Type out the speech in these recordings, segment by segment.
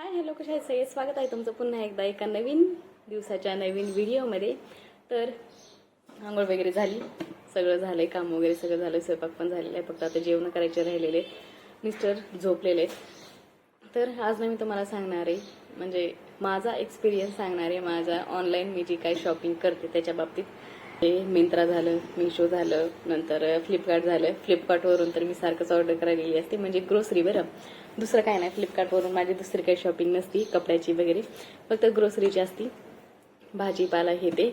Hi hello कशा आहे सगळे? स्वागत आहे तुमचं पुन्हा एकदा एका नवीन दिवसाच्या नवीन व्हिडिओमध्ये. तर आंघोळ वगैरे झाली. सगळं झालं आहे काम वगैरे सगळं झालं स्वयंपाक पण झालेलं आहे. फक्त आता जेवण करायचे राहिलेले. मिस्टर झोपलेले आहेत. तर आज ना मी तुम्हाला सांगणार आहे म्हणजे माझा एक्सपिरियन्स सांगणार आहे. माझा ऑनलाईन मी जी काही शॉपिंग करते त्याच्या बाबतीत. ते मिंत्रा झालं मिशो झालं नंतर फ्लिपकार्ट झालं. फ्लिपकार्टवरून तर मी सारखंच ऑर्डर करायलेली असते म्हणजे ग्रोसरी बरं. दुसरं काय नाही फ्लिपकार्टवरून माझी दुसरी काही शॉपिंग नसती कपड्याची वगैरे. फक्त ग्रोसरीची असती. भाजीपाला हे ते.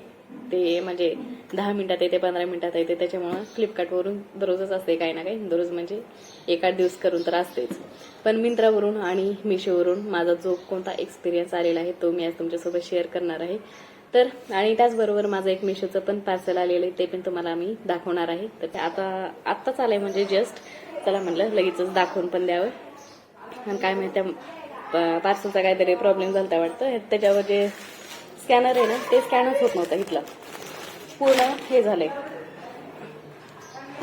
ते म्हणजे दहा मिनिटात येते पंधरा मिनिटात येते. त्याच्यामुळं फ्लिपकार्टवरून दररोजच असते काही ना काही. दररोज म्हणजे एक आठ दिवस करून तर असतेच. पण मिंत्रावरून आणि मिशोवरून माझा जो कोणता एक्सपिरियन्स आलेला आहे तो मी आज तुमच्यासोबत शेअर करणार आहे. तर आणि त्याचबरोबर माझं एक मिशोचं पण पार्सल आलेलं आहे ते पण तुम्हाला मी दाखवणार आहे. तर ते आता आत्ताच आलंय म्हणजे जस्ट चला म्हणलं लगेचच दाखवून पण द्यावं. आणि काय माहिती पार्सलचा काहीतरी प्रॉब्लेम झाला वाटतं. त्याच्यावर जे स्कॅनर आहे ना ते स्कॅनच होत नव्हतं इथलं. पूर्ण हे झालंय.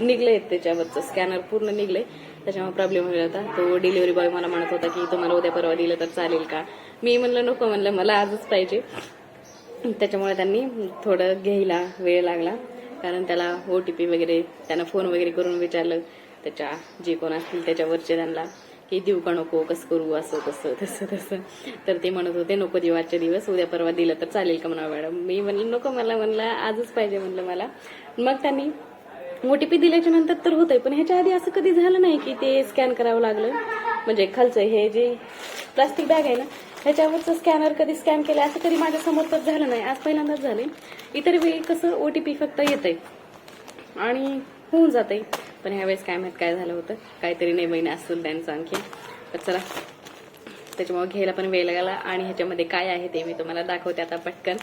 निघले त्याच्यावरचं स्कॅनर पूर्ण निघले त्याच्यामुळे प्रॉब्लेम होईल होता. तो डिलिव्हरी बॉय मला म्हणत होता की तुम्हाला उद्या परवा दिलं तर चालेल का? मी म्हणलं नको. म्हणलं मला आजच पाहिजे. त्याच्यामुळे त्यांनी थोडं घ्यायला वेळ लागला. कारण त्याला ओ टी पी वगैरे त्यांना फोन वगैरे करून विचारलं. त्याच्या जे कोण असतील त्याच्यावरचे त्यांना की देऊ का नको कसं करू असं तसं तसं तसं. तर ते म्हणत होते नको देऊ आजच्या दिवस उद्या परवा दिलं तर चालेल का म्हणा मॅडम? मी म्हणलं नको मला म्हणलं आजच पाहिजे म्हणलं मला. मग त्यांनी ओ टी पी दिल्याच्या नंतर तर होतंय पण ह्याच्या आधी असं कधी झालं नाही की ते स्कॅन करावं लागलं? म्हणजे खालचं हे जे प्लास्टिक बॅग आहे ना ह्याच्यावरचं स्कॅनर कधी स्कॅन केलं असं कधी माझ्यासमोर तर झालं नाही. आज पहिल्यांदाच झालंय. इतर वेळी कसं ओ टी पी फक्त येतंय आणि होऊन जाते पण ह्यावेळेस काय माहीत काय झालं होतं. काहीतरी नाही बहिणी असेल त्यांचं आणखी तर चला. त्याच्यामुळे घ्यायला पण वेळ लागला आणि ह्याच्यामध्ये काय आहे ते मी तुम्हाला दाखवते आता पटकन.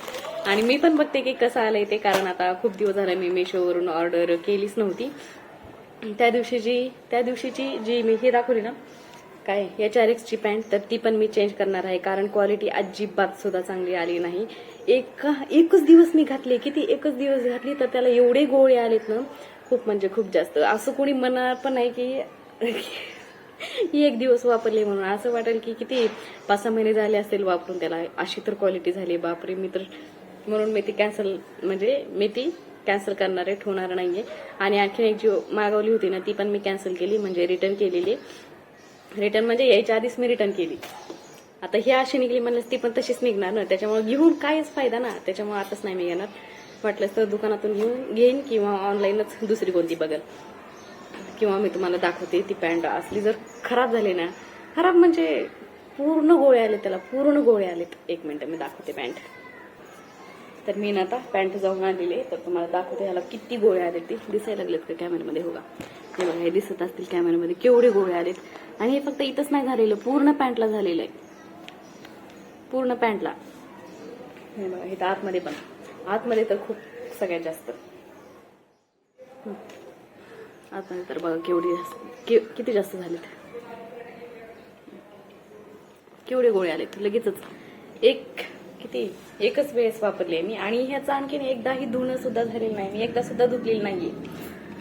आणि मी पण बघते की कसं आलंय ते कारण आता खूप दिवस झाला मी मेशोवरून ऑर्डर केलीच नव्हती. त्या दिवशी जी त्या दिवशीची जी मी हे दाखवली ना काय? एच आर एक्सची पॅन्ट तर ती पण मी चेंज करणार आहे. कारण क्वालिटी अजिबात सुद्धा चांगली आली नाही. एक एकच दिवस मी घातली. किती एकच दिवस घातली तर त्याला एवढे गोळे आलेत ना. खूप म्हणजे खूप जास्त. असं कोणी म्हणणार पण नाही की ही एक दिवस वापरली म्हणून. असं वाटेल की किती पाच सहा महिने झाले असतील वापरून त्याला. अशी तर क्वालिटी झाली. बापरे मी तर म्हणून मी ती कॅन्सल म्हणजे मी ती कॅन्सल करणार आहे ठेवणार नाहीये. आणि आणखीन एक जी मागवली होती ना ती पण मी कॅन्सल केली. म्हणजे रिटर्न केलेली. रिटर्न म्हणजे यायच्या आधीच मी रिटर्न केली. आता ही अशी निघली म्हणलं ती पण तशीच निघणार ना. त्याच्यामुळे घेऊन काहीच फायदा ना. त्याच्यामुळे आताच नाही मी घेणार वाटलंच तर दुकानातून घेऊन घेईन किंवा ऑनलाईनच दुसरी कोणती बघेल. किंवा मी तुम्हाला दाखवते ती पॅन्ट असली जर खराब झाली ना. खराब म्हणजे पूर्ण गोळे आले त्याला. पूर्ण गोळे आलेत. एक मिनिट मी दाखवते पॅन्ट. तर मी ना आता पॅन्ट जाऊन आणलेली तर तुम्हाला दाखवते ह्याला किती गोळे आले ते. दिसायला लागलेत का कॅमेऱ्यामध्ये होगा हे बघा हे दिसत असतील कॅमेऱ्यामध्ये केवढे गोळे आलेत. आणि हे फक्त इथंच नाही झालेलं पूर्ण पॅन्टला झालेलं आहे. पूर्ण पॅन्टला. हे बघा तर आतमध्ये पण. आतमध्ये तर खूप सगळ्यात जास्त. आतमध्ये तर बघा केवढी जास्त के- किती जास्त झालेत. केवढे गोळे आलेत लगेचच. एक किती? एकच वेळेस वापरली आहे मी. आणि ह्याचं आणखीन एकदाही धुणं सुद्धा झालेलं नाही. मी एकदा सुद्धा धुतलेली नाहीये.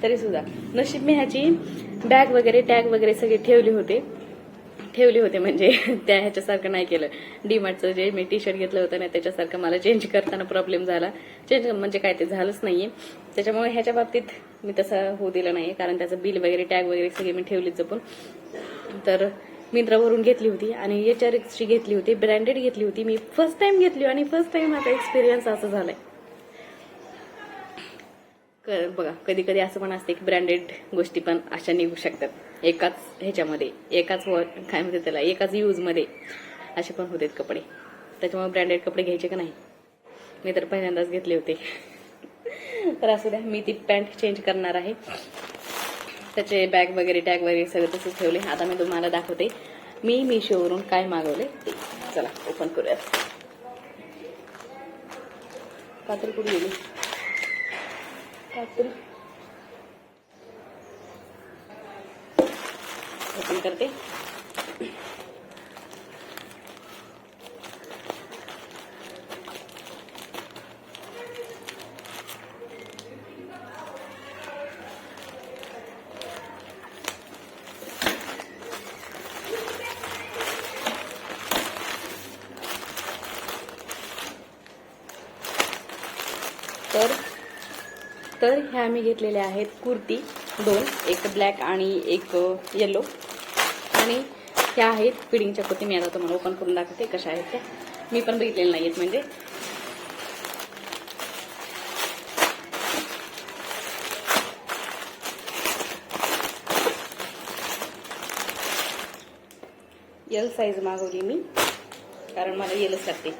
तरी सुद्धा. नशीब मी ह्याची बॅग वगैरे टॅग वगैरे सगळे ठेवले होते. ठेवले होते म्हणजे त्या ह्याच्यासारखं नाही केलं. डीमार्टचं जे मी टी शर्ट घेतलं होतं ना त्याच्यासारखं मला चेंज करताना प्रॉब्लेम झाला. चेंज म्हणजे काय ते झालंच नाहीये. त्याच्यामुळे ह्याच्या बाबतीत मी तसं होऊ दिलं नाही कारण त्याचं बिल वगैरे टॅग वगैरे सगळे मी ठेवले जपून. तर मिंत्रावरून घेतली होती आणि एच आर एक्सची घेतली होती ब्रँडेड घेतली होती. मी फर्स्ट टाइम घेतली आणि फर्स्ट टाइम आता एक्सपिरियन्स असं झालाय. क- बघा कधी कधी असं पण असते की ब्रँडेड गोष्टी पण अशा निघू शकतात. एकाच ह्याच्यामध्ये एकाच काय म्हणते त्याला? एकाच यूजमध्ये असे पण होते कपडे. त्याच्यामुळे ब्रँडेड कपडे घ्यायचे का नाही? मी तर पहिल्यांदाच घेतले होते. तर असू द्या मी ती पॅन्ट चेंज करणार आहे. त्याचे बॅग वगैरे टॅग वगैरे सगळं तसंच ठेवले. आता मी तुम्हाला दाखवते. मी मिशोवरून काय मागवले ते. चला ओपन करूया कात्री कुठे गेली ओपन करते. तर तर ह्या मी घेतलेल्या आहेत कुर्ती. दोन एक ब्लॅक आणि एक येलो आणि ह्या आहेत फिडिंगच्या कुर्ती. मी आता तुम्हाला ओपन करून दाखवते कशा आहेत त्या. मी पण बघितलेल्या नाही आहेत म्हणजे. एल साईज मागवली मी. कारण मला येलच लागते.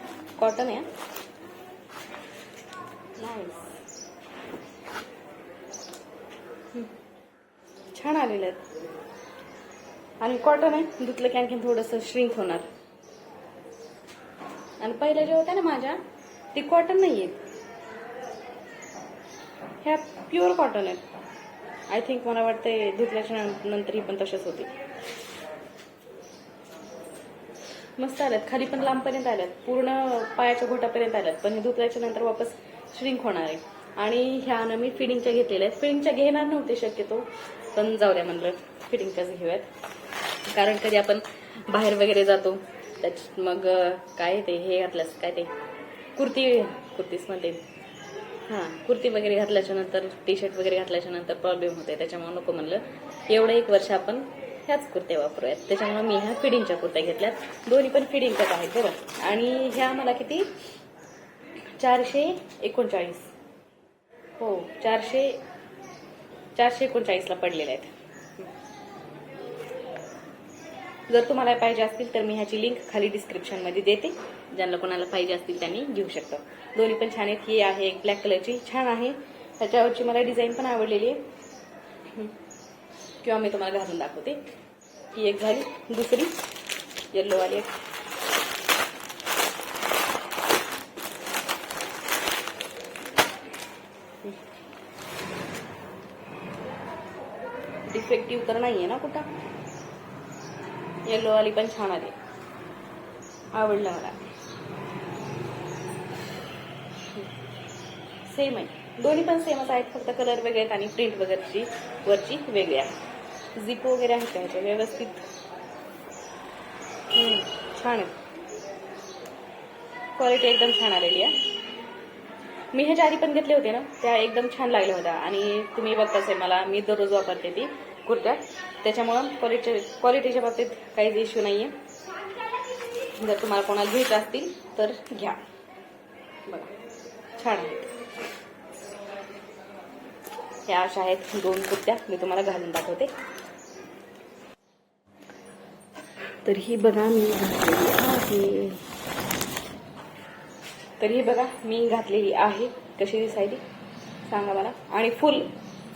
कॉटन आहे नाईस छान आलेले आहेत. आणि कॉटन आहे. धुतलं की आणखीन थोडंसं श्रिंक होणार. आणि पहिल्या जे होत्या ना माझ्या ती कॉटन नाही आहेत ह्या प्युअर कॉटन आहेत. आय थिंक मला वाटते धुतल्याच्या नंतर ही पण तसेच होती मस्त आल्यात खाली पण लांबपर्यंत आल्यात पूर्ण पायाच्या घोटापर्यंत आल्यात पण हे धुतल्याच्या नंतर वापस श्रिंक होणार आहे. आणि ह्या ना मी फिडिंगच्या घेतलेल्या आहेत. फिडिंगच्या घेणार नव्हते शक्यतो. पण जाऊ द्या म्हणलं फिटिंगच्याच घेऊयात. कारण कधी आपण बाहेर वगैरे जातो त्याच मग काय ते हे घातल्यास काय ते कुर्ती कुर्तीच म्हणते. हां कुर्ती वगैरे घातल्याच्या नंतर टी शर्ट वगैरे घातल्याच्या नंतर प्रॉब्लेम होते त्याच्यामुळे नको म्हणलं. एवढं एक वर्ष आपण ह्याच कुर्त्या वापरूयात. त्याच्यामुळे मी ह्या फिडिंगच्या कुर्त्या घेतल्यात. दोन्ही पण फिडिंगच्याच आहेत बरं आणि ह्या मला किती? चारशे एकोणचाळीस. हो चारशे चारशे एकोणचाळीसला पडलेल्या आहेत. जर तुम्हाला पाहिजे असतील तर मी ह्याची लिंक खाली डिस्क्रिप्शनमध्ये देते. ज्यांना कोणाला पाहिजे असतील त्यांनी घेऊ शकता. दोन्ही पण छान आहेत. ही आहे एक ब्लॅक कलरची छान आहे. त्याच्यावरची मला डिझाईन पण आवडलेली आहे. किंवा मी तुम्हाला घालून दाखवते. ही एक झाली. दुसरी. येल्लोवाली एक डिफेक्टिव्ह तर नाही आहे ना कुठं? येल्लोवाली पण छान आली. आवडलं मला. सेम आहे. दोन्ही पण सेमच आहेत फक्त कलर वेगळे आहेत आणि प्रिंट वगैरेची वरची वेगळी आहे. झिप वगैरे आहेत का व्यवस्थित. छान आहे. क्वालिटी एकदम छान आलेली आहे. मी ह्याच्या आधी पण घेतले होते ना? त्या एकदम छान लागल्या होत्या. आणि तुम्ही बघताच आहे मला. मी दररोज वापरते ती. कुर्त्या. त्याच्यामुळं क्वालिटी क्वालिटीच्या बाबतीत काहीच इश्यू नाही आहे जर तुम्हाला कोणाला घ्यायचं असतील तर घ्या. बघा. छान आहे. ह्या अशा आहेत दोन कुर्त्या. मी तुम्हाला घालून दाखवते. तर ही बघा मी घातलेली आहे. तर ही बघा मी घातलेली आहे. कशी दिसायली? सांगा मला. आणि फुल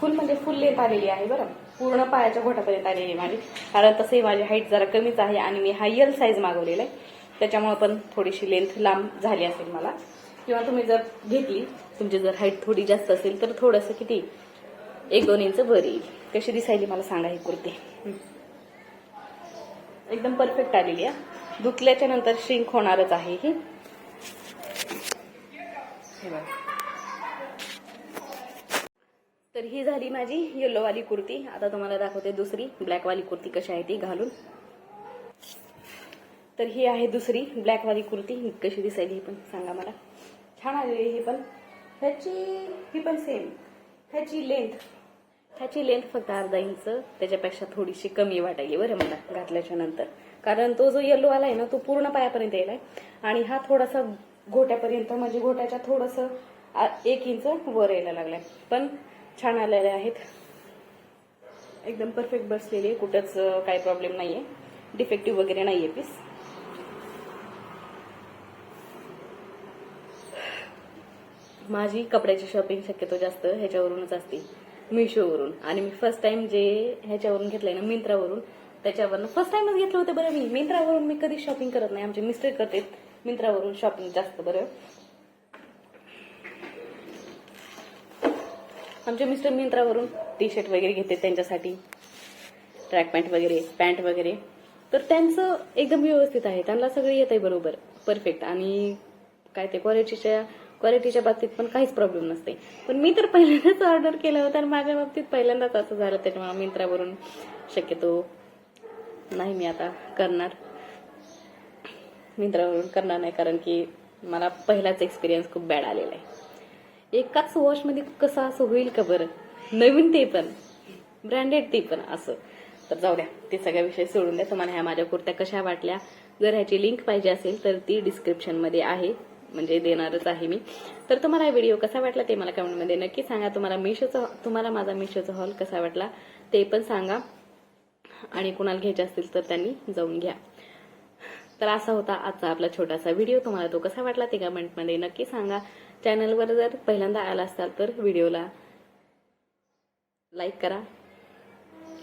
फुल म्हणजे फुल लेंथ आलेली आहे बरं. पूर्ण पायाच्या घोटापर्यंत आलेली आहे माझी. कारण तसंही माझी हाईट जरा कमीच आहे आणि मी हा साईज मागवलेला आहे. त्याच्यामुळे पण थोडीशी लेंथ लांब झाली असेल मला. किंवा तुम्ही जर घेतली तुमची जर हाईट थोडी जास्त असेल तर थोडंसं किती? एक दोन इंच वर येईल कशी दिसायली मला सांगा ही कुर्ती. एकदम परफेक्ट आलेली आहे. धुतल्याच्या नंतर श्रिंक होणारच आहे ही. हे बघा. तर ही झाली माझी येल्लोवाली कुर्ती. आता तुम्हाला दाखवते दुसरी. ब्लॅकवाली कुर्ती कशी आहे ती घालून. तर ही आहे दुसरी ब्लॅकवाली कुर्ती. ही कशी दिसायली ही पण सांगा मला. छान आलेली ही पण. ह्याची ही पण सेम ह्याची लेंथ ह्याची लेंथ फक्त अर्धा इंच. त्याच्यापेक्षा थोडीशी कमी वाटायली बरं मला घातल्याच्या नंतर. कारण तो जो येल्लो आला आहे ना तो पूर्ण पायापर्यंत येलाय आणि हा थोडासा घोट्यापर्यंत म्हणजे घोट्याच्या थोडंसं एक इंच वर यायला लागलाय. पण छान आलेले आहेत. एकदम परफेक्ट बसलेली आहे. कुठंच काही प्रॉब्लेम नाही आहे डिफेक्टिव्ह वगैरे नाही आहे पीस माझी कपड्याची शॉपिंग शक्यतो जास्त ह्याच्यावरूनच असते. मिशोवरून आणि मी फर्स्ट टाइम जे ह्याच्यावरून घेतलंय ना मिंत्रावरून त्याच्यावरून फर्स्ट टाइमच घेतलं होतं बरं मी. मिंत्रावरून मी कधी शॉपिंग करत नाही. आमचे मिस्टर करतात मिंत्रावरून शॉपिंग जास्त बरं. आमचे मिस्टर मिंत्रावरून टी शर्ट वगैरे घेते त्यांच्यासाठी. ट्रॅक पॅन्ट वगैरे पॅन्ट वगैरे. तर त्यांचं एकदम व्यवस्थित आहे. त्यांना सगळं येत आहे बरोबर. परफेक्ट आणि काय ते क्वालिटीच्या क्वालिटीच्या बाबतीत पण काहीच प्रॉब्लेम नसते. पण मी तर पहिल्यांदाच ऑर्डर केलं होता आणि माझ्या बाबतीत पहिल्यांदाच असं झालं त्याच्यामुळे मिंत्रावरून शक्यतो नाही मी आता करणार. मिंत्रावरून करणार नाही कारण की मला पहिलाच एक्सपिरियन्स खूप बॅड आलेला आहे. एकाच वॉशमध्ये कसं असं होईल का बरं? नवीन ते पण. ब्रँडेड ते पण असं. तर जाऊ द्या ते सगळ्या विषय सोडून द्या. तुम्हाला ह्या माझ्या कुर्त्या कशा वाटल्या? जर ह्याची लिंक पाहिजे असेल तर ती डिस्क्रिप्शनमध्ये आहे. म्हणजे देणारच आहे मी. तर तुम्हाला हा व्हिडिओ कसा वाटला ते मला कमेंटमध्ये नक्की सांगा. तुम्हाला मिशोचा तुम्हाला माझा मिशोचा हॉल कसा वाटला ते पण सांगा. आणि कुणाला घ्यायचे असतील तर त्यांनी जाऊन घ्या. तर असा होता आजचा आपला छोटासा व्हिडिओ तुम्हाला तो कसा वाटला ते कमेंटमध्ये नक्की सांगा. चॅनलवर जर पहिल्यांदा आला असाल तर व्हिडिओला लाईक करा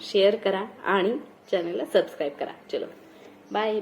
शेअर करा आणि चॅनलला सबस्क्राईब करा. चलो. बाय.